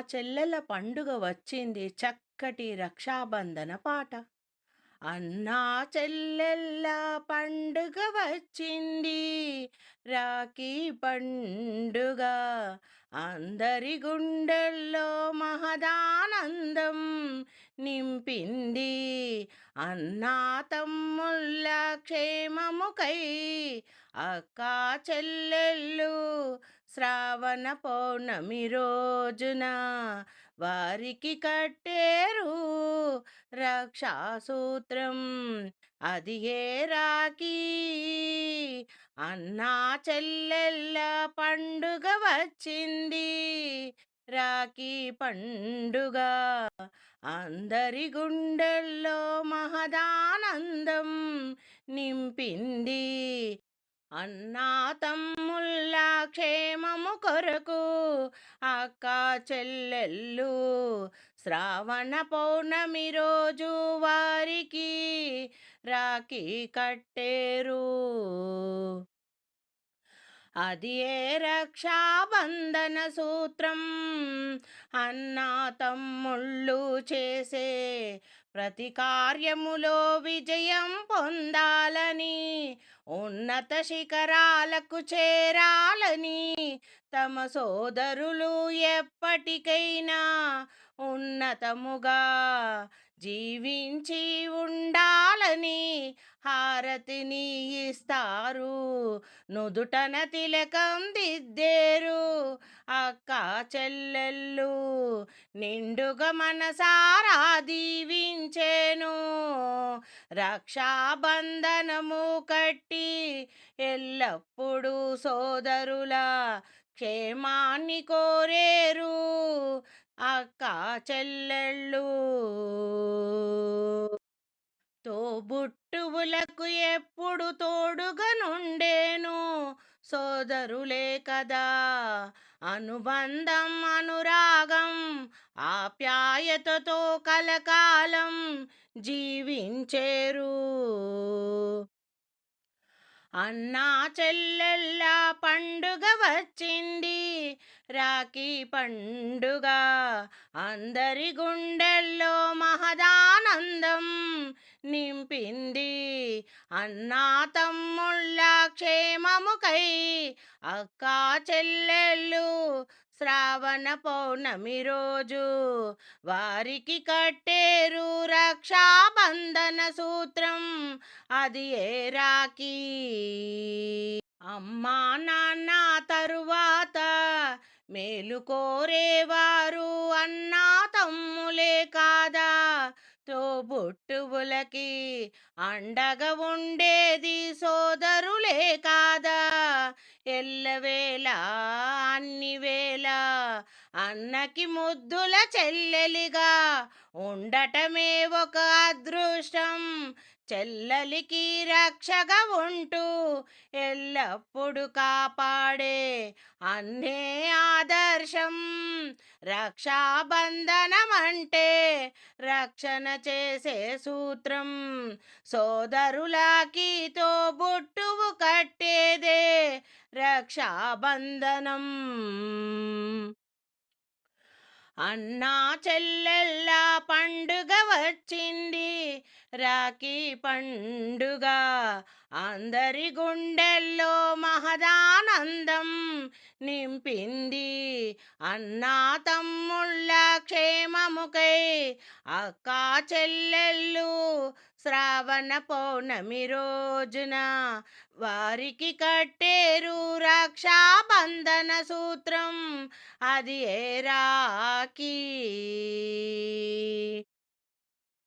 చెల్లెల పండుగ వచ్చింది చక్కటి రక్షాబంధన పాట. అన్నా చెల్లెల్ల పండుగ వచ్చింది రాఖీ పండుగ. అందరి గుండెల్లో మహదానందం నింపింది. అన్నా తమ్ముళ్ళ క్షేమముకై అక్కా చెల్లెళ్ళు శ్రావణ పౌర్ణమి రోజున వారికి కట్టేరు. రక్షాసూత్రం అది ఏ రాఖీ? అన్నా చెల్లెళ్ళ పండుగ వచ్చింది. రాఖీ పండుగ అందరి గుండెల్లో మహదానందం నింపింది. అన్నా తమ్ముళ్ళ క్షేమము కొరకు అక్క చెల్లెళ్ళు శ్రావణ పౌర్ణమి రోజు వారికి రాఖీ కట్టేరు. అది ఏ రక్షాబంధన సూత్రం? అన్నా తమ్ముళ్ళు చేసే ప్రతి కార్యములో విజయం పొందాలని ఉన్నత శిఖరాలకు చేరాలని తమ సోదరులు ఎప్పటికైనా ఉన్నతముగా జీవించి ఉండాలని హారతిని ఇస్తారు. నుదుటన తిలకం దిద్దేరు అక్క చెల్లెళ్ళు. నిండుగా మనసారా దీవించేను. రక్షాబంధనము కట్టి ఎల్లప్పుడూ సోదరుల క్షేమాన్ని కోరేరు. అక్క చెల్లెళ్ళు. తోబుట్టువులకు ఎప్పుడు తోడుగా నుండేను సోదరులే కదా! అనుబంధం అనురాగం ఆప్యాయతతో కలకాలం జీవించేరు. అన్నా చెల్లెళ్ళ పండుగ వచ్చింది రాఖీ పండుగ అందరి గుండెల్లో మహదానందం నింపింది. అన్నా తమ్ముళ్ళ క్షేమముకై అక్కా చెల్లెళ్ళు శ్రావణ పౌర్ణమి రోజు వారికి కట్టేరు రక్షాబంధన సూత్రం. అది ఏ రాఖీ? అమ్మా నాన్న తరువాత మేలు కోరేవారు అన్నా తమ్ములే కాదా? తోబుట్టువులకి అండగా ఉండేది సోదరులే కాదా? ఎల్లవేళ అన్ని వేళ అన్నకి ముద్దుల చెల్లెలిగా ఉండటమే ఒక అదృష్టం. చెల్లలికి రక్షగా ఉంటూ ఎల్లప్పుడు కాపాడే అన్నే ఆదర్శం. రక్షాబంధనం అంటే రక్షణ చేసే సూత్రం. సోదరులకి బొట్టువు కట్టేదే రక్షాబంధనం. అన్నా చెల్లెల్లా పండుగ వచ్చింది. రాఖీ పండుగ. అందరి గుండెల్లో మహదానందం నింపింది. అన్నా తమ్ముళ్ళ క్షేమముకై అక్కా చెల్లెళ్ళు శ్రావణ పౌర్ణమి రోజున వారికి కట్టేరు రక్షాబంధన సూత్రం. అది ఏ రాఖీ?